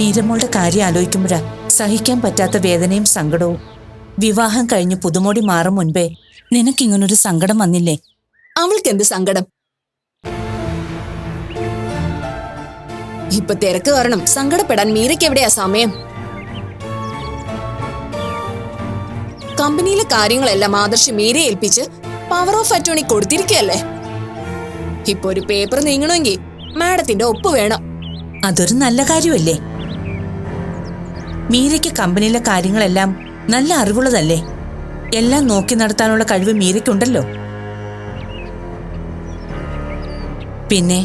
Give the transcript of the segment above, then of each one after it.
മീരമ്മളുടെ കാര്യം ആലോചിക്കുമ്പോഴാ സഹിക്കാൻ പറ്റാത്ത വേദനയും സങ്കടവും. വിവാഹം കഴിഞ്ഞ് പുതുമോടി മാറും മുൻപേ നിനക്കിങ്ങനൊരു സങ്കടം വന്നില്ലേ? അവൾക്ക് എന്ത് സങ്കടം? ഇപ്പൊ തിരക്ക് കാരണം സങ്കടപ്പെടാൻ മീരയ്ക്ക് എവിടെയാ സമയം? കമ്പനിയിലെ കാര്യങ്ങളെല്ലാം ആദർശ് മീരയെ ഏൽപ്പിച്ച് പവർ ഓഫ് അറ്റോണി കൊടുത്തിരിക്കുകയല്ലേ? ഇപ്പൊ ഒരു പേപ്പർ നീങ്ങണമെങ്കിൽ മാഡത്തിന്റെ ഒപ്പ് വേണം. അതൊരു നല്ല കാര്യമല്ലേ? മീരയ്ക്ക് കമ്പനിയിലെ കാര്യങ്ങളെല്ലാം നല്ല അറിവുള്ളതല്ലേ? എല്ലാം നോക്കി നടത്താനുള്ള കഴിവ് മീരയ്ക്കുണ്ടല്ലോ. പിന്നെ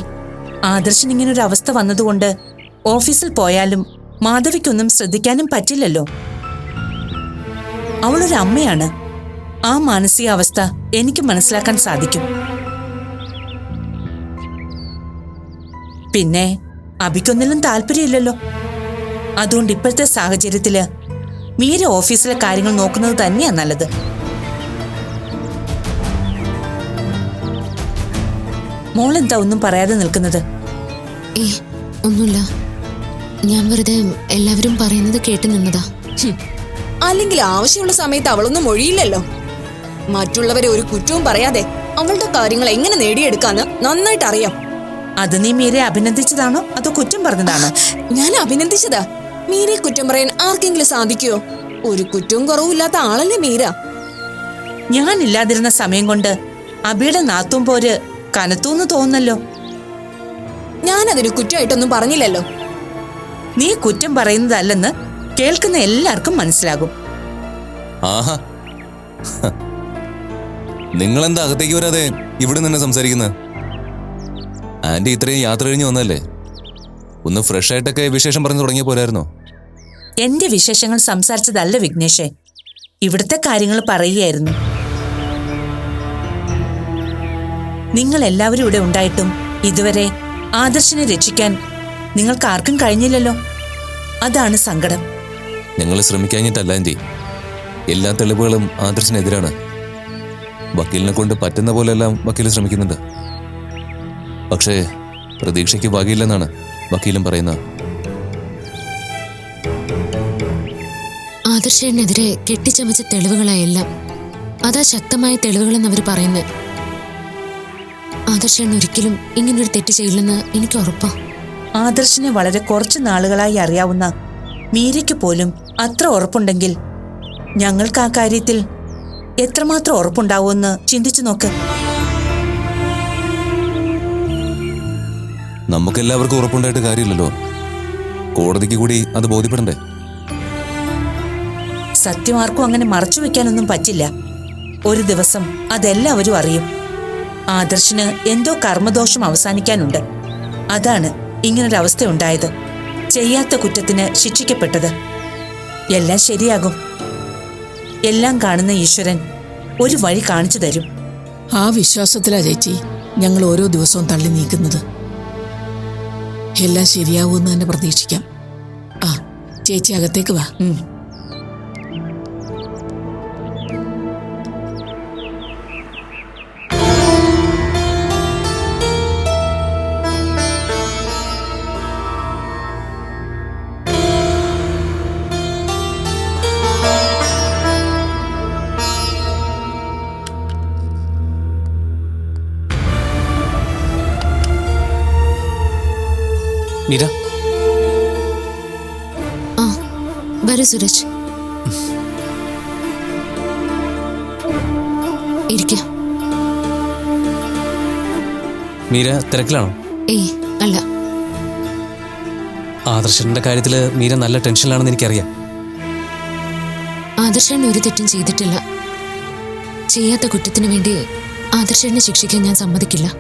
ഇങ്ങനെ ഒരു അവസ്ഥ വന്നതുകൊണ്ട് ഓഫീസിൽ പോയാലും മാധവിക്കൊന്നും ശ്രദ്ധിക്കാനും പറ്റില്ലല്ലോ. അവളൊരു അമ്മയാണ്. ആ മാനസികാവസ്ഥ എനിക്ക് മനസ്സിലാക്കാൻ സാധിക്കും. പിന്നെ അഭിക്കൊന്നിലും താല്പര്യമില്ലല്ലോ. അതുകൊണ്ട് ഇപ്പോഴത്തെ സാഹചര്യത്തിൽ മീര ഓഫീസിലെ കാര്യങ്ങൾ നോക്കുന്നത് തന്നെയാണ് നല്ലത്. മോളെന്താ ഒന്നും പറയാതെ നിൽക്കുന്നത്? ഏ ഒന്നുമില്ല. ഞാൻ വെറുതെ എല്ലാവരും പറയുന്നത് കേട്ട് നിന്നതാ. അല്ലെങ്കിൽ ആവശ്യമുള്ള സമയത്ത് അവളൊന്നും മൊഴിയില്ലല്ലോ. മറ്റുള്ളവരെ ഒരു കുറ്റവും പറയാതെ അവളുടെ കാര്യങ്ങൾ എങ്ങനെ നേടിയെടുക്കാന്ന് നന്നായിട്ട് അറിയാം അത് നീ മീരെ അഭിനന്ദിച്ചതാണോ? അതോ കുറ്റം പറഞ്ഞതാണോ? ഞാൻ അഭിനന്ദിച്ചതാ. മീരയെ കുറ്റം പറയാൻ ആർക്കെങ്കിലും സാധിക്കോ? ഒരു കുറ്റവും കുറവുമില്ലാത്ത ആളല്ലേ മീര? ഞാനില്ലാതിരുന്ന സമയം കൊണ്ട് അബിയുടെ നാത്തും പോര് കനത്തൂന്ന് തോന്നുന്നല്ലോ. ഞാൻ അതിന് കുറ്റമായിട്ടൊന്നും പറഞ്ഞില്ലല്ലോ. നീ കുറ്റം പറയുന്നതല്ലെന്ന് കേൾക്കുന്ന എല്ലാവർക്കും മനസ്സിലാകും. ആഹാ. എന്താ നിങ്ങളെന്താ അകത്തേക്ക് വരാതെ ഇവിടെ നിന്ന് സംസാരിക്കുന്നത് ആന്റി ഇത്രയും യാത്ര കഴിഞ്ഞ് വന്നല്ലേ? ഒന്ന് ഫ്രഷ് ആയിട്ടൊക്കെ വിശേഷം പറഞ്ഞു തുടങ്ങിയ പോലായിരുന്നു. എന്റെ വിശേഷങ്ങൾ സംസാരിച്ചതല്ല വിഘ്നേഷേ. ഇവിടുത്തെ കാര്യങ്ങൾ പറയുകയായിരുന്നു. നിങ്ങൾ എല്ലാവരും ഇവിടെ ഉണ്ടായിട്ടും ഇതുവരെ ആദർശിനെ രക്ഷിക്കാൻ നിങ്ങൾക്ക് ആർക്കും കഴിഞ്ഞില്ലല്ലോ? അതാണ് സങ്കടം. ഞങ്ങൾ ശ്രമിക്കാഞ്ഞിട്ടല്ല ആന്റി. എല്ലാ തെളിവുകളും ആദർശിനെതിരാണ്. വക്കീലിനെ കൊണ്ട് പറ്റുന്ന പോലെല്ലാം വക്കീൽ ശ്രമിക്കുന്നുണ്ട്. പക്ഷേ പ്രതീക്ഷയ്ക്ക് വകയില്ലെന്നാണ്. വക്കീലും പറയുന്നത് ആദർശനെതിരെ കെട്ടിച്ചമച്ച തെളിവുകളായെല്ലാം അതാ ശക്തമായ തെളിവുകളെന്ന് അവർ പറയുന്നത് ആദർശൻ ഒരിക്കലും ഇങ്ങനൊരു തെറ്റ് ചെയ്യില്ലെന്ന് എനിക്ക് ഉറപ്പാ. ആദർശനെ വളരെ കുറച്ച് നാളുകളായി അറിയാവുന്ന മീരയ്ക്ക് പോലും അത്ര ഉറപ്പുണ്ടെങ്കിൽ ഞങ്ങൾക്ക് ആ കാര്യത്തിൽ എത്രമാത്രം ഉറപ്പുണ്ടാവുമെന്ന് ചിന്തിച്ചു നോക്ക്. നമുക്കെല്ലാവർക്കും ഉറപ്പുണ്ടായിട്ട് കാര്യമില്ലല്ലോ. കോടതിക്ക് കൂടി അത് ബോധ്യപ്പെടണ്ടേ? സത്യമാർക്കും അങ്ങനെ മറച്ചു വെക്കാനൊന്നും പറ്റില്ല. ഒരു ദിവസം അതെല്ലാവരും അറിയും. ആദർശിന് എന്തോ കർമ്മദോഷം അവസാനിക്കാനുണ്ട്. അതാണ് ഇങ്ങനൊരവസ്ഥ ഉണ്ടായത് ചെയ്യാത്ത കുറ്റത്തിന് ശിക്ഷിക്കപ്പെട്ടത്. എല്ലാം ശരിയാകും. എല്ലാം കാണുന്ന ഈശ്വരൻ ഒരു വഴി കാണിച്ചു തരും. ആ വിശ്വാസത്തിലാ ചേച്ചി ഞങ്ങൾ ഓരോ ദിവസവും തള്ളി നീക്കുന്നത്. എല്ലാം ശരിയാവുമെന്ന് തന്നെ പ്രതീക്ഷിക്കാം. ആ ചേച്ചി അകത്തേക്ക് വാ. മീര. ആ വരൂ സുരജ് ഇരിക്ക. മീര തിരക്കിലാണോ? ഏയ് അല്ല. ആദർശന്റെ കാര്യത്തിൽ മീര നല്ല ടെൻഷനിലാണെന്ന് എനിക്കറിയാം. ആദർശൻ ഒരു തെറ്റും ചെയ്തിട്ടില്ല. ചെയ്യാത്ത കുറ്റത്തിന് വേണ്ടി ആദർശനെ ശിക്ഷിക്കാൻ ഞാൻ സമ്മതിക്കില്ല.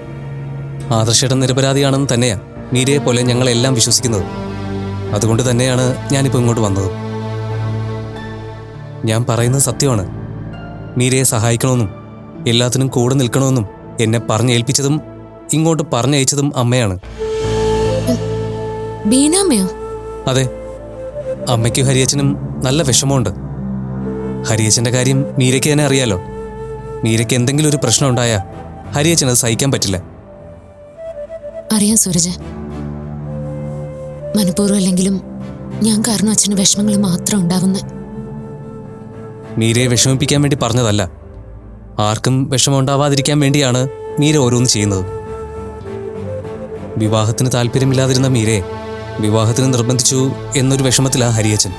ആദർശയുടെ നിരപരാധിയാണെന്ന് തന്നെയാ. മീരയെ പോലെ ഞങ്ങളെല്ലാം വിശ്വസിക്കുന്നത്. അതുകൊണ്ട് തന്നെയാണ് ഞാനിപ്പോൾ ഇങ്ങോട്ട് വന്നത്. ഞാൻ പറയുന്നത് സത്യമാണ്. മീരയെ സഹായിക്കണമെന്നും എല്ലാത്തിനും കൂടെ നിൽക്കണമെന്നും എന്നെ പറഞ്ഞേൽപ്പിച്ചതും ഇങ്ങോട്ട് പറഞ്ഞയച്ചതും അമ്മയാണ്. ബീനാമ്മയോ? അതെ. അമ്മയ്ക്കും ഹരിയച്ചനും നല്ല വിഷമമുണ്ട്. ഹരിയച്ചന്റെ കാര്യം മീരയ്ക്ക് തന്നെ അറിയാലോ. മീരയ്ക്ക് എന്തെങ്കിലും ഒരു പ്രശ്നം ഉണ്ടായാൽ ഹരിയച്ചൻ അത് സഹിക്കാൻ പറ്റില്ല. അറിയാം സൂരജ്. മനഃപൂർവം അല്ലെങ്കിലും ഞാൻ കാരണം അച്ഛന് വിഷമങ്ങൾ മാത്രം ഉണ്ടാവുന്നത്. മീരയെ വിഷമിപ്പിക്കാൻ വേണ്ടി പറഞ്ഞതല്ല. ആർക്കും വിഷമം ഉണ്ടാവാതിരിക്കാൻ വേണ്ടിയാണ് മീര ഓരോന്ന് ചെയ്യുന്നത്. വിവാഹത്തിന് താല്പര്യമില്ലാതിരുന്ന മീരയെ വിവാഹത്തിന് നിർബന്ധിച്ചു എന്നൊരു വിഷമത്തിലാ ഹരിയച്ചൻ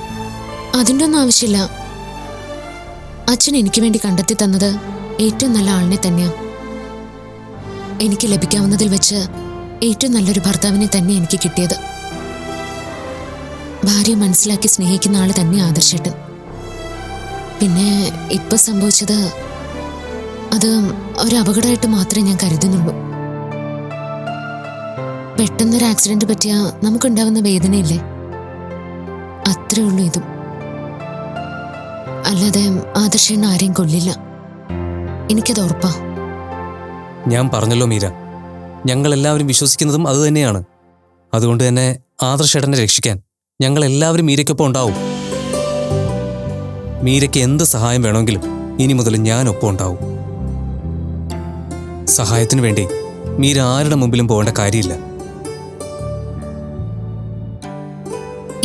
അതിന്റെ ഒന്നും ആവശ്യമില്ല. അച്ഛൻ എനിക്ക് വേണ്ടി കണ്ടെത്തി തന്നത് ഏറ്റവും നല്ല ആളിനെ തന്നെയാ. എനിക്ക് ലഭിക്കാവുന്നതിൽ വെച്ച് ഏറ്റവും നല്ലൊരു ഭർത്താവിനെ തന്നെ എനിക്ക് കിട്ടിയത്. ഭാര്യ മനസ്സിലാക്കി സ്നേഹിക്കുന്ന ആൾ തന്നെ ആദർശേട്ടൻ. പിന്നെ ഇപ്പൊ സംഭവിച്ചത് അത് ഒരു അപകടമായിട്ട് മാത്രമേ ഞാൻ കരുതുന്നുള്ളൂ. പെട്ടെന്നൊരു ആക്സിഡന്റ് പറ്റിയ നമുക്കുണ്ടാവുന്ന വേദനയില്ലേ? അത്രേ ഉള്ളൂ ഇതും. അല്ലാതെ ആദർശേണ്ണ ആരെയും കൊള്ളില്ല എനിക്കത് ഉറപ്പാ. ഞാൻ പറഞ്ഞല്ലോ മീര. ഞങ്ങൾ എല്ലാവരും വിശ്വസിക്കുന്നതും അതുതന്നെയാണ് അതുകൊണ്ട് തന്നെ ആദർശേട്ടനെ രക്ഷിക്കാൻ. ഞങ്ങൾ എല്ലാവരും മീരയ്ക്കൊപ്പം ഉണ്ടാവും. മീരയ്ക്ക് എന്ത് സഹായം വേണമെങ്കിലും ഇനി മുതൽ ഞാൻ ഒപ്പം ഉണ്ടാവും. സഹായത്തിന് വേണ്ടി മീര ആരുടെ മുമ്പിലും പോകേണ്ട കാര്യമില്ല.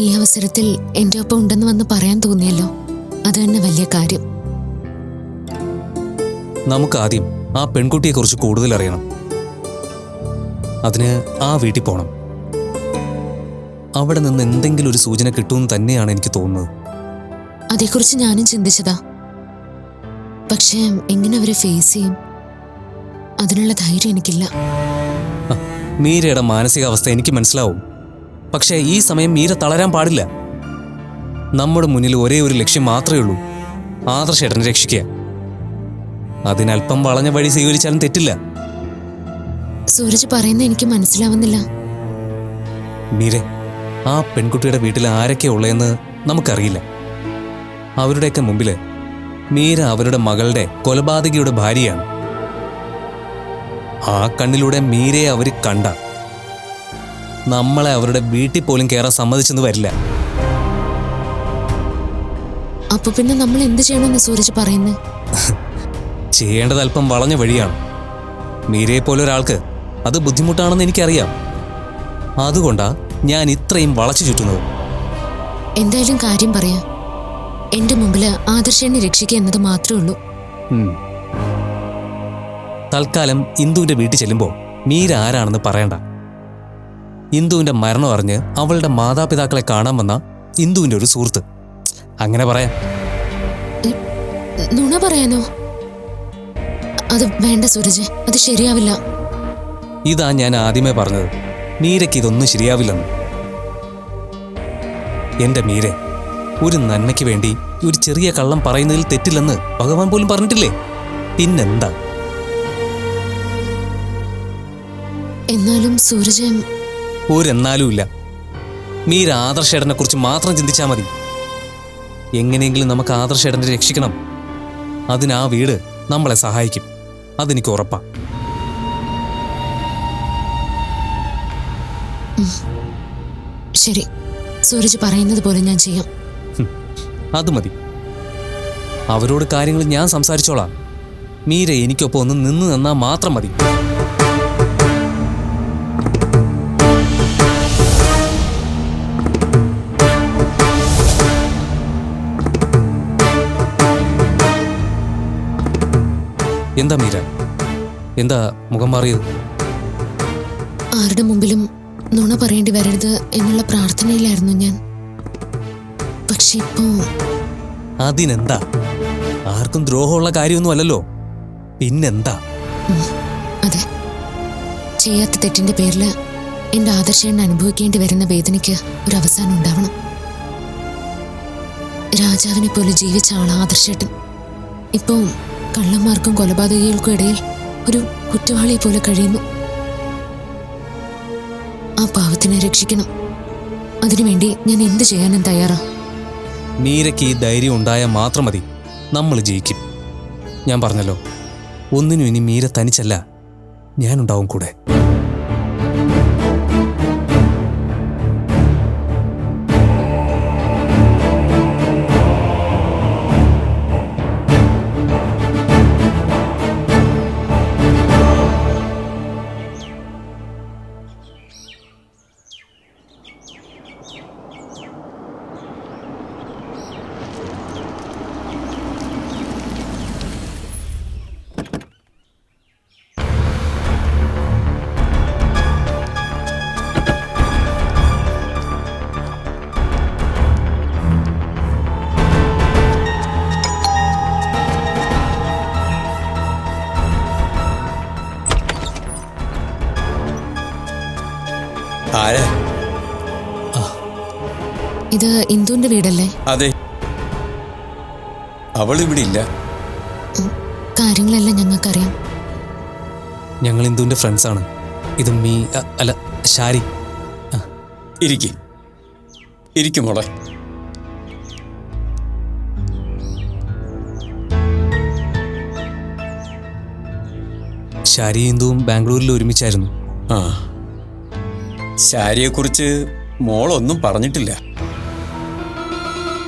ഈ അവസരത്തിൽ എന്റെ ഒപ്പം ഉണ്ടെന്ന് വന്ന് പറയാൻ തോന്നിയല്ലോ. അത് തന്നെ വലിയ കാര്യം. നമുക്ക് ആദ്യം ആ പെൺകുട്ടിയെക്കുറിച്ച് കൂടുതൽ അറിയണം. അതിന് ആ വീട്ടിൽ പോകണം അവിടെ നിന്ന് എന്തെങ്കിലും ഒരു സൂചന കിട്ടുമെന്ന് തന്നെയാണ് എനിക്ക് തോന്നുന്നത്. അതേക്കുറിച്ച് ഞാനും ചിന്തിച്ചതാ. പക്ഷേ എങ്ങനെ അവരെ ഫേസ് ചെയ്യും? അതിനുള്ള ധൈര്യം എനിക്കില്ല. മീരയുടെ മാനസികാവസ്ഥ എനിക്ക് മനസ്സിലാവും. പക്ഷേ ഈ സമയം മീര തളരാൻ പാടില്ല. നമ്മുടെ മുന്നിൽ ഒരേ ഒരു ലക്ഷ്യം മാത്രമേ ഉള്ളൂ. ആദർശേട്ടനെ രക്ഷിക്കുക. അതിനല്പം വളഞ്ഞ വഴി സ്വീകരിച്ചാലും തെറ്റില്ല. സൂരജ് പറയുന്ന എനിക്ക് മനസ്സിലാവുന്നില്ല. മീരെ ആ പെൺകുട്ടിയുടെ വീട്ടിൽ ആരൊക്കെ ഉള്ളതെന്ന് നമുക്കറിയില്ല. അവരുടെയൊക്കെ മുമ്പിൽ മീര അവരുടെ മകളുടെ കൊലപാതകിയുടെ ഭാര്യയാണ്. ആ കണ്ണിലൂടെ മീരയെ അവർ കണ്ട. നമ്മളെ അവരുടെ വീട്ടിൽ പോലും കയറാൻ സമ്മതിച്ചെന്ന് വരില്ല. അപ്പൊ പിന്നെ നമ്മൾ എന്ത് ചെയ്യണമെന്ന് സൂരജ് പറയുന്നത് ചെയ്യേണ്ടത് അല്പം വളഞ്ഞ വഴിയാണ്. മീരയെ പോലെ ഒരാൾക്ക് അത് ബുദ്ധിമുട്ടാണെന്ന് എനിക്കറിയാം. അതുകൊണ്ടാ ഞാൻ ഇത്രയും വളച്ചു ചുറ്റുന്നത്. എന്തായാലും കാര്യം പറയാ. എന്റെ മുമ്പിൽ ആദർശനെ രക്ഷിക്കുക എന്നത് മാത്രമേ ഉള്ളൂ. തൽക്കാലം ഇന്ദുവിന്റെ വീട്ടിൽ ചെല്ലുമ്പോൾ മീര ആരാണെന്ന് പറയണ്ട. ഇന്ദുവിന്റെ മരണം അറിഞ്ഞ് അവളുടെ മാതാപിതാക്കളെ കാണാൻ വന്ന ഇന്ദുവിന്റെ ഒരു സുഹൃത്ത്. അങ്ങനെ പറയാം. നുണ പറയാനോ? അത് വേണ്ട സൂരജ് അത് ശരിയാവില്ല. ഇതാ ഞാൻ ആദ്യമേ പറഞ്ഞത്. മീരയ്ക്ക് ഇതൊന്നും ശരിയാവില്ലെന്ന്. എന്റെ മീരെ ഒരു നന്മയ്ക്ക് വേണ്ടി ഒരു ചെറിയ കള്ളം പറയുന്നതിൽ തെറ്റില്ലെന്ന് ഭഗവാൻ പോലും പറഞ്ഞിട്ടില്ലേ? പിന്നെന്താ? എന്നാലും സൂരജൻ ഒരെന്നാലും ഇല്ല. മീര ആദർശേടനെ കുറിച്ച് മാത്രം ചിന്തിച്ചാൽ മതി. എങ്ങനെയെങ്കിലും നമുക്ക് ആദർശേടനെ രക്ഷിക്കണം. അതിനാ വീട് നമ്മളെ സഹായിക്കും. അതെനിക്ക് ഉറപ്പാ. ശരി. സൂരജ് പറയുന്നത് പോലെ ഞാൻ ചെയ്യാം. അത് മതി. അവരോട് കാര്യങ്ങൾ ഞാൻ സംസാരിച്ചോളാം. മീര എനിക്കൊപ്പം ഒന്ന് നിന്ന് നിന്നാൽ മാത്രം മതി. എന്താ മീര? എന്താ മുഖം മാറിയത്? ആരുടെ മുമ്പിലും നുണ പറയേണ്ടി വരരുത് എന്നുള്ള പ്രാർത്ഥനയിലായിരുന്നു ഞാൻ. പക്ഷെ ഇപ്പോ അതിനെന്താ? ആർക്കും ദ്രോഹമുള്ള കാര്യമൊന്നും അല്ലല്ലോ പിന്നെന്താ അതെ. ചെയ്യാത്ത തെറ്റിന്റെ പേരിൽ എന്റെ ആദർശേണ്ണ അനുഭവിക്കേണ്ടി വരുന്ന വേദനയ്ക്ക് ഒരു അവസാനം ഉണ്ടാവണം. രാജാവിനെ പോലെ ജീവിച്ച ആളാ ആദർശേട്ടൻ. ഇപ്പോ കള്ളന്മാർക്കും കൊലപാതകികൾക്കും ഇടയിൽ ഒരു കുറ്റവാളിയെ പോലെ കഴിയുന്നു. ആ പാവത്തിനെ രക്ഷിക്കണം. അതിനുവേണ്ടി ഞാൻ എന്ത് ചെയ്യാനും തയ്യാറാ? മീരയ്ക്ക് ഈ ധൈര്യം ഉണ്ടായാൽ മാത്രം മതി. നമ്മൾ ജയിക്കും. ഞാൻ പറഞ്ഞല്ലോ ഒന്നിനും ഇനി മീര തനിച്ചല്ല. ഞാനുണ്ടാവും കൂടെ. ഇത് ഇന്ദുവിന്റെ വീടല്ലേ? അതെ. അവൾ ഇവിടെ ഇല്ല കാര്യങ്ങളെല്ലാം ഞങ്ങൾക്കറിയാം. ഞങ്ങൾ ഇന്ദുവിന്റെ ഫ്രണ്ട്സ് ആണ്. ഇത് മീ അല്ല ഷാരി. ഇരിക്കി. ഇരിക്കും മോളെ. ഷാരി ഇന്ദുവും ബാംഗ്ലൂരിൽ ഒരുമിച്ചായിരുന്നു. ആ. ശാരിയെക്കുറിച്ച് മോളൊന്നും പറഞ്ഞിട്ടില്ല.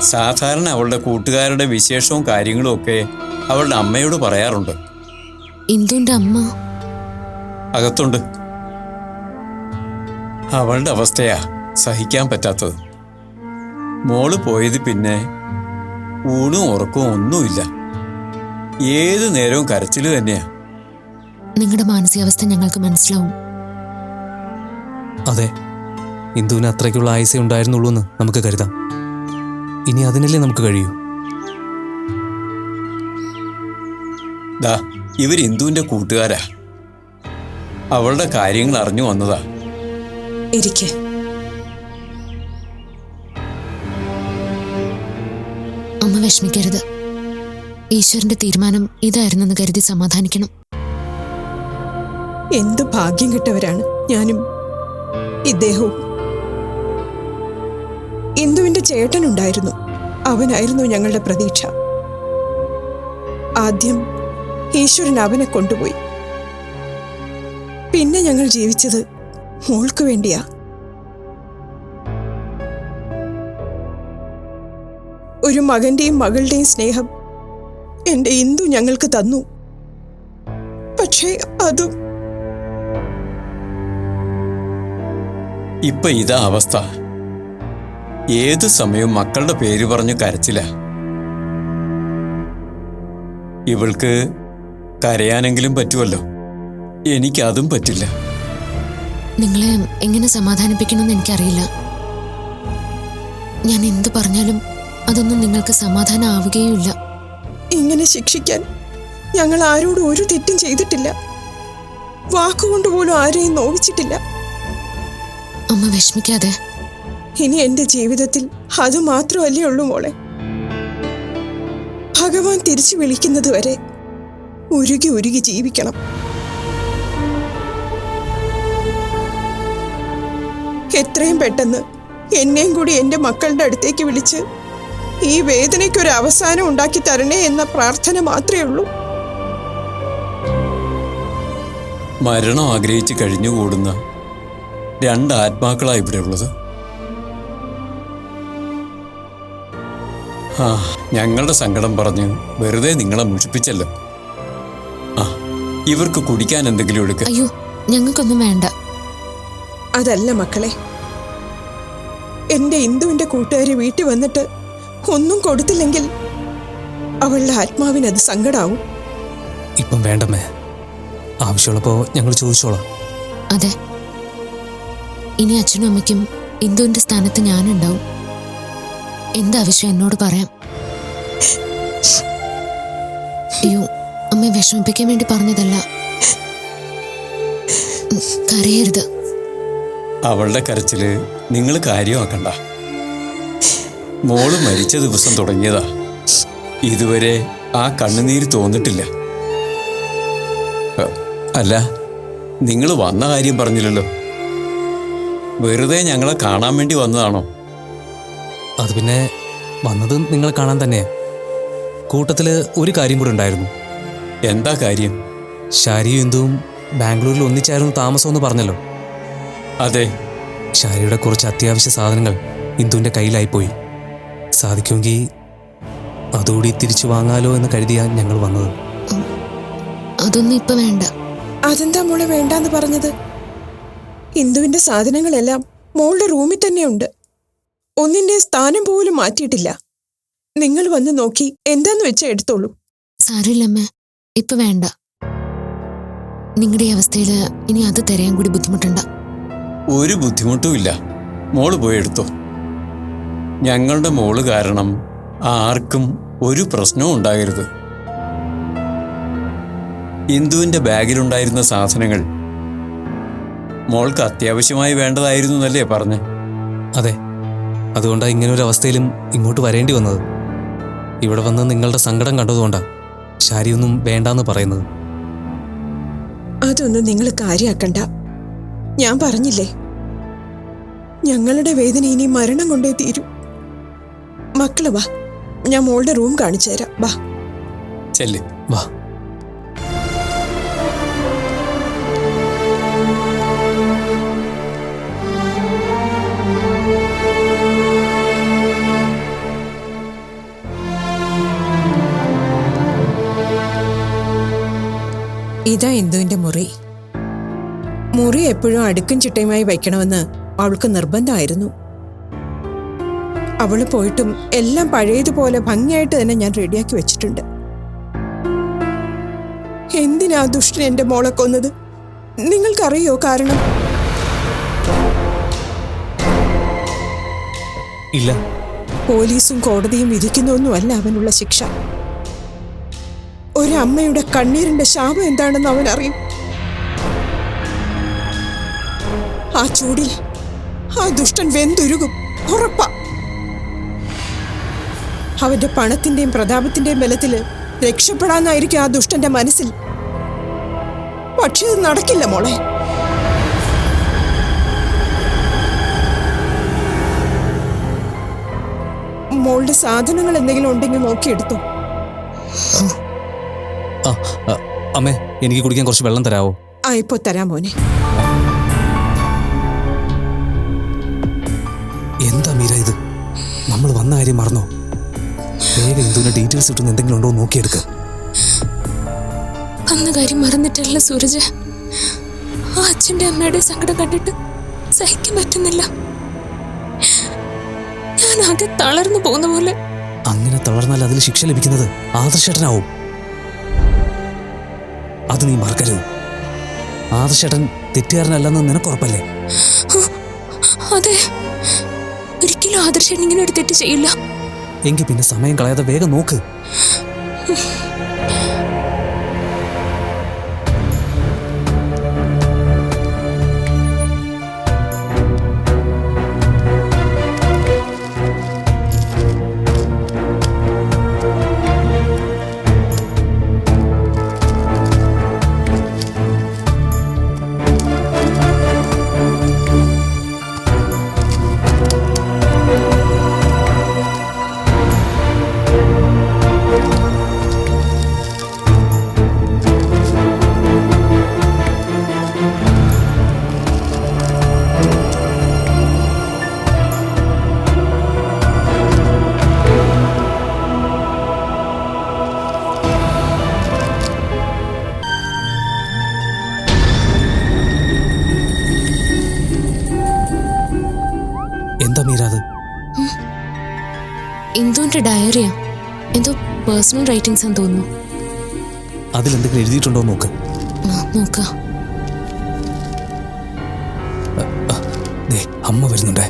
സാധാരണ അവളുടെ കൂട്ടുകാരുടെ വിശേഷവും കാര്യങ്ങളും ഒക്കെ അവളുടെ അമ്മയോട് പറയാറുണ്ട്. എന്തുണ്ട് അമ്മ? അകത്തുണ്ട്. അവളുടെ അവസ്ഥയാ സഹിക്കാൻ പറ്റാത്തത്. മോൾ പോയത് പിന്നെ ഊണും ഉറക്കവും ഒന്നുമില്ല. ഏത് നേരവും കരച്ചിൽ തന്നെയാ. നിങ്ങളുടെ മാനസികാവസ്ഥ ഞങ്ങൾക്ക് മനസ്സിലാവും. അതെ. ഇന്ദുവിന് അത്രയ്ക്കുള്ള ആയുസേ ഉണ്ടായിരുന്നുള്ളൂ എന്ന് നമുക്ക് കരുതാം. ഇനി അതിനല്ലേ നമുക്ക് കഴിയൂ. ദാ ഇവർ ഇന്ദുവിന്റെ കൂട്ടുകാരാ. അവളുടെ കാര്യങ്ങൾ അറിഞ്ഞു വന്നതാ. ഇരിക്കെ. അമ്മ വിഷമിക്കരുത്. ഈശ്വരന്റെ തീരുമാനം ഇതായിരുന്നെന്ന് കരുതി സമാധാനിക്കണം. എന്ത് ഭാഗ്യം കിട്ടവരാണ് ഞാനും. ഇദ്ദേഹവും ഇന്ദുവിന്റെ ചേട്ടനുണ്ടായിരുന്നു. അവനായിരുന്നു ഞങ്ങളുടെ പ്രതീക്ഷ. ആദ്യം ഈശ്വരൻ അവനെ കൊണ്ടുപോയി. പിന്നെ ഞങ്ങൾ ജീവിച്ചത് മോൾക്ക് വേണ്ടിയാ. ഒരു മകന്റെയും മകളുടെയും സ്നേഹം എന്റെ ഇന്ദു ഞങ്ങൾക്ക് തന്നു. പക്ഷേ അതും ഇപ്പൊ ഇതാ അവസ്ഥ. ഏതു സമയവും മക്കളുടെ പേര് പറഞ്ഞു കരച്ചില്ല ഇവൾക്ക് കരയാനെങ്കിലും പറ്റുമല്ലോ എനിക്കതും പറ്റില്ല. നിങ്ങളെ എങ്ങനെ സമാധാനിപ്പിക്കണമെന്ന് എനിക്കറിയില്ല. ഞാൻ എന്തു പറഞ്ഞാലും അതൊന്നും നിങ്ങൾക്ക് സമാധാനം ആവുകയുമില്ല ഇങ്ങനെ ശിക്ഷിക്കാൻ ഞങ്ങൾ ആരോടും ഒരു തെറ്റും ചെയ്തിട്ടില്ല. വാക്കുകൊണ്ട് പോലും ആരെയും നോവിച്ചിട്ടില്ല. അമ്മ വിഷമിക്കാതെ. ഇനി എന്റെ ജീവിതത്തിൽ അത് മാത്രമല്ലേ ഉള്ളൂ മോളെ. ഭഗവാൻ തിരിച്ചു വിളിക്കുന്നത് വരെ ഉരുകി ഉരുകി ജീവിക്കണം. എത്രയും പെട്ടെന്ന് എന്നെയും കൂടി എന്റെ മക്കളുടെ അടുത്തേക്ക് വിളിച്ച് ഈ വേദനയ്ക്കൊരു അവസാനം ഉണ്ടാക്കി തരണേ എന്ന പ്രാർത്ഥന മാത്രമേ ഉള്ളൂ. മരണം ആഗ്രഹിച്ചു കഴിഞ്ഞുകൂടുന്ന രണ്ട് ആത്മാക്കളാ ഇവിടെ ഉള്ളത്. ആ ഞങ്ങളുടെ സങ്കടം പറഞ്ഞ് വെറുതെ നിങ്ങളെ മുഷിപ്പിച്ചല്ലോ. ആ ഇവർക്ക് കുടിക്കാൻ എന്തെങ്കിലും എടുക്ക. അയ്യോ ഞങ്ങൾക്കൊന്നും വേണ്ട. അതല്ല മക്കളെ. എന്റെ ഇന്ദുവിന്റെ കൂട്ടുകാരി വീട്ടിൽ വന്നിട്ട് ഒന്നും കൊടുത്തില്ലെങ്കിൽ അവളുടെ ആത്മാവിന് അത് സങ്കടാവും. ഇപ്പം വേണ്ടമ്മേ. ആവശ്യമുള്ളപ്പോ ഞങ്ങൾ ചോദിച്ചോളാം. അതെ. ഇനി അച്ഛനും അമ്മയ്ക്കും ഇന്ദുവിന്റെ സ്ഥാനത്ത് ഞാനുണ്ടാവും. എന്താവശ്യം എന്നോട് പറയാം? അയ്യോ അമ്മയെ വിഷമിപ്പിക്കാൻ വേണ്ടി പറഞ്ഞതല്ല. കരയരുത്. അവളുടെ കരച്ചിൽ നിങ്ങൾ കാര്യമാക്കണ്ട. മോൾ മരിച്ച ദിവസം തുടങ്ങിയതാ. ഇതുവരെ ആ കണ്ണുനീര് തോന്നിട്ടില്ല. അല്ല നിങ്ങൾ വന്ന കാര്യം പറഞ്ഞില്ലല്ലോ. വെറുതെ ഞങ്ങളെ കാണാൻ വേണ്ടി വന്നതാണോ? അത് പിന്നെ വന്നത് നിങ്ങളെ കാണാൻ തന്നെയാ. കൂട്ടത്തിൽ ഒരു കാര്യം കൂടെ ഉണ്ടായിരുന്നു. എന്താ കാര്യം? ഷാരിയും ഇന്ദുവും ബാംഗ്ലൂരിൽ ഒന്നിച്ചായിരുന്നു താമസം എന്ന് പറഞ്ഞല്ലോ. അതെ. ഷാരിയുടെ കുറച്ച് അത്യാവശ്യ സാധനങ്ങൾ ഇന്ദുവിന്റെ കയ്യിലായിപ്പോയി സാധിക്കുമെങ്കിൽ അതുകൂടി തിരിച്ചു വാങ്ങാലോ എന്ന് കരുതിയാ ഞങ്ങൾ വന്നത്. അതൊന്നും ഇപ്പൊ വേണ്ട. അതെന്താ മോളെ വേണ്ടെന്ന് പറഞ്ഞത്? ഇന്ദുവിന്റെ സാധനങ്ങളെല്ലാം മോളുടെ റൂമിൽ തന്നെയുണ്ട്. ഒന്നിന്റെ സ്ഥാനം പോലും മാറ്റിയിട്ടില്ല. നിങ്ങൾ വന്ന് നോക്കി എന്താന്ന് വെച്ചാൽ എടുത്തോളൂ. സാറില്ലമ്മ ഇപ്പൊ വേണ്ട. നിങ്ങളുടെ ഈ അവസ്ഥയിൽ ഇനി അത് തരാൻ കൂടി ബുദ്ധിമുട്ടുണ്ട. ഒരു ബുദ്ധിമുട്ടും ഇല്ല. മോൾ പോയി എടുത്തോ. ഞങ്ങളുടെ മോൾ കാരണം ആർക്കും ഒരു പ്രശ്നവും ഉണ്ടാകരുത്. ഇന്ദുവിന്റെ ബാഗിലുണ്ടായിരുന്ന സാധനങ്ങൾ മോൾക്ക് അത്യാവശ്യമായി വേണ്ടതായിരുന്നു എന്നല്ലേ പറഞ്ഞ്. അതെ അതുകൊണ്ടാണ് ഇങ്ങനെ ഒരു അവസ്ഥയിലും ഇങ്ങോട്ട് വരേണ്ടി വന്നത്. ഇവിടെ വന്ന് നിങ്ങളുടെ സങ്കടം കണ്ടതുകൊണ്ടാണ് ശാരിയൊന്നും വേണ്ടാന്ന് പറയുന്നത്. അതൊന്നും നിങ്ങൾ കാര്യാക്കണ്ട. ഞാൻ പറഞ്ഞില്ലേ? ഞങ്ങളുടെ വേദന ഇനി മരണം കൊണ്ടേ തീരും. മക്കൾ വാ ഞാൻ മോളുടെ റൂം കാണിച്ചു തരാം വാ. ചെല്ലേ. വാ. ഇതാ ഇന്ദുവിന്റെ മുറി. മുറി എപ്പോഴും അടുക്കും ചിട്ടയുമായി വയ്ക്കണമെന്ന് അവൾക്ക് നിർബന്ധമായിരുന്നു. അവൾ പോയിട്ടും എല്ലാം പഴയതുപോലെ ഭംഗിയായിട്ട് തന്നെ ഞാൻ റെഡിയാക്കി വെച്ചിട്ടുണ്ട്. എന്തിനാ ദുഷ്ടൻ എന്റെ മോളെ കൊന്നത്? നിങ്ങൾക്കറിയോ കാരണം? ഇല്ല. പോലീസും കോടതിയും വിധിക്കുന്നൊന്നുമല്ല അവനുള്ള ശിക്ഷ. ഒരമ്മയുടെ കണ്ണീരിന്റെ ശാപം എന്താണെന്ന് അവൻ അറിയും. ആ ചൂടിൽ ആ ദുഷ്ടൻ വെന്തുരുകും ഉറപ്പാ. അവന്റെ പണത്തിന്റെയും പ്രതാപത്തിന്റെയും ബലത്തിൽ രക്ഷപ്പെടാന്നായിരിക്കും ആ ദുഷ്ടന്റെ മനസ്സിൽ. പക്ഷെ ഇത് നടക്കില്ല മോളെ. മോളുടെ സാധനങ്ങൾ എന്തെങ്കിലും ഉണ്ടെങ്കിൽ നോക്കിയെടുത്തോ. അമ്മേ എനിക്ക് കുടിക്കാൻ കുറച്ച് വെള്ളം തരാവോ? ആ ഇപ്പൊ തരാം മോനെ. എന്താ മീര ഇത്? നമ്മൾ വന്ന കാര്യം മറന്നോ? വേഗം ഡീറ്റെയിൽസ് കിട്ടുന്ന എന്തെങ്കിലും ഉണ്ടോ എന്ന് നോക്കിയെടുക്ക. അന്ന കാര്യം മറന്നിട്ടല്ല സൂരജ്. ആ അച്ഛന്റെ അമ്മയുടെ സങ്കടം കണ്ടിട്ട് സഹിക്കാൻ പറ്റുന്നില്ല. ഞാൻ ആകെ തളർന്നു പോകുന്ന പോലെ. അങ്ങനെ തളർന്നാൽ അതിൽ ശിക്ഷ ലഭിക്കുന്നത് ആദർശേട്ടനാവും. അത് നീ മറക്കരുത്. ആദർശേട്ടൻ തെറ്റുകാരനല്ലെന്ന് നിനക്കുറപ്പല്ലേ അതെ. ഒരിക്കലും ആദർശൻ ഇങ്ങനെ ഒരു തെറ്റ് ചെയ്യില്ല. എങ്കിൽ പിന്നെ സമയം കളയാതെ വേഗം നോക്ക്. പേഴ്സണൽ റൈറ്റിംഗ്സ് എന്ന് തോന്നുന്നു. അതിലെന്തെങ്കിലും എഴുതിയിട്ടുണ്ടോ നോക്ക്. നോക്ക. ദേ അമ്മ വരുന്നുണ്ടേ.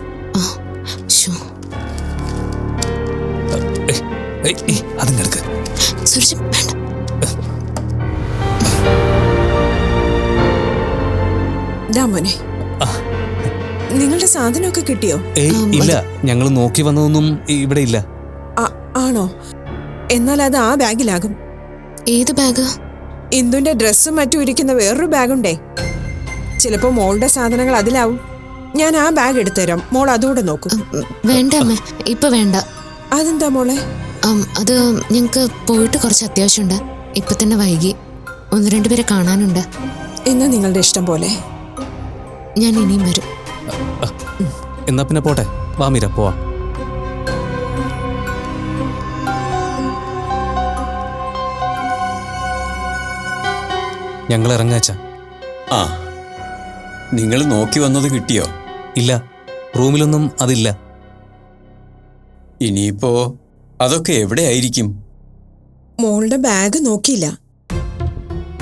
സൂരജ് വേണ്ട. ദാ മോനെ. നിങ്ങളുടെ സാധനമൊക്കെ കിട്ടിയോ? ഇല്ല. ഞങ്ങൾ നോക്കി വന്നതൊന്നും ഇവിടെ ഇല്ല. എന്നാൽ അത് ആ ബാഗിലാകും. ഏത് ബാഗ്? ഇന്ദുന്റെ ഡ്രസ്സും മറ്റും ഇരിക്കുന്ന വേറൊരു ബാഗുണ്ടേ. ചിലപ്പോ മോളുടെ സാധനങ്ങൾ അതിലാവും. ഞാൻ ആ ബാഗ് എടുത്തുതരാം. മോൾ അതുകൂടെ നോക്കും. വേണ്ട അമ്മ ഇപ്പൊ വേണ്ട. അതെന്താ മോളെ? അത് ഞങ്ങൾക്ക് പോയിട്ട് കുറച്ച് അത്യാവശ്യമുണ്ട്. ഇപ്പൊ തന്നെ വൈകി. ഒന്ന് രണ്ട് പേരെ കാണാനുണ്ട്. ഇന്ന് നിങ്ങളുടെ ഇഷ്ടം പോലെ. ഞാൻ ഇനിയും വരും. എന്നാ പിന്നെ പോട്ടെ. വാ മീര പോവാ. ഞങ്ങൾ ഇറങ്ങാച്ച ആ നിങ്ങൾ നോക്കി വന്നത് കിട്ടിയോ? ഇല്ല റൂമിലൊന്നും അതില്ല. ഇനിയിപ്പോ അതൊക്കെ എവിടെയായിരിക്കും മോളുടെ ബാഗ് നോക്കിയില്ല.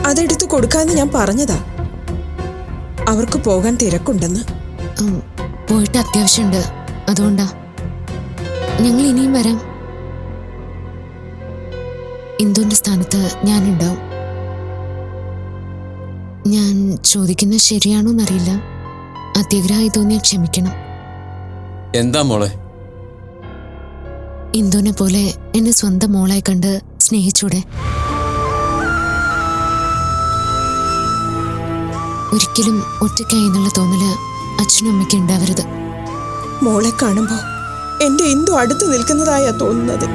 അതെടുത്ത് കൊടുക്കാന്ന് ഞാൻ പറഞ്ഞതാ. അവർക്ക് പോകാൻ തിരക്കുണ്ടെന്ന്. പോയിട്ട് അത്യാവശ്യമുണ്ട്. അതുകൊണ്ടാ. ഞങ്ങൾ ഇനിയും വരാം. ഇന്ദുവിന്റെ സ്ഥാനത്ത് ഞാനുണ്ടാവും. ഞാൻ ചോദിക്കുന്നത് ശരിയാണോ എന്നറിയില്ല. അത്യാഗ്രഹമായി തോന്നിയാൽ ക്ഷമിക്കണം. എന്താ മോളെ? ഇന്ദുവിനെ പോലെ എന്നെ സ്വന്തം മോളായി കണ്ട് സ്നേഹിച്ചൂടെ? ഒരിക്കലും ഒറ്റയ്ക്കായി എന്നുള്ള തോന്നൽ അച്ഛനും അമ്മയ്ക്ക് ഉണ്ടാവരുത്. മോളെ കാണുമ്പോ എന്റെ ഇന്ദു അടുത്ത് നിൽക്കുന്നതായാ തോന്നുന്നത്.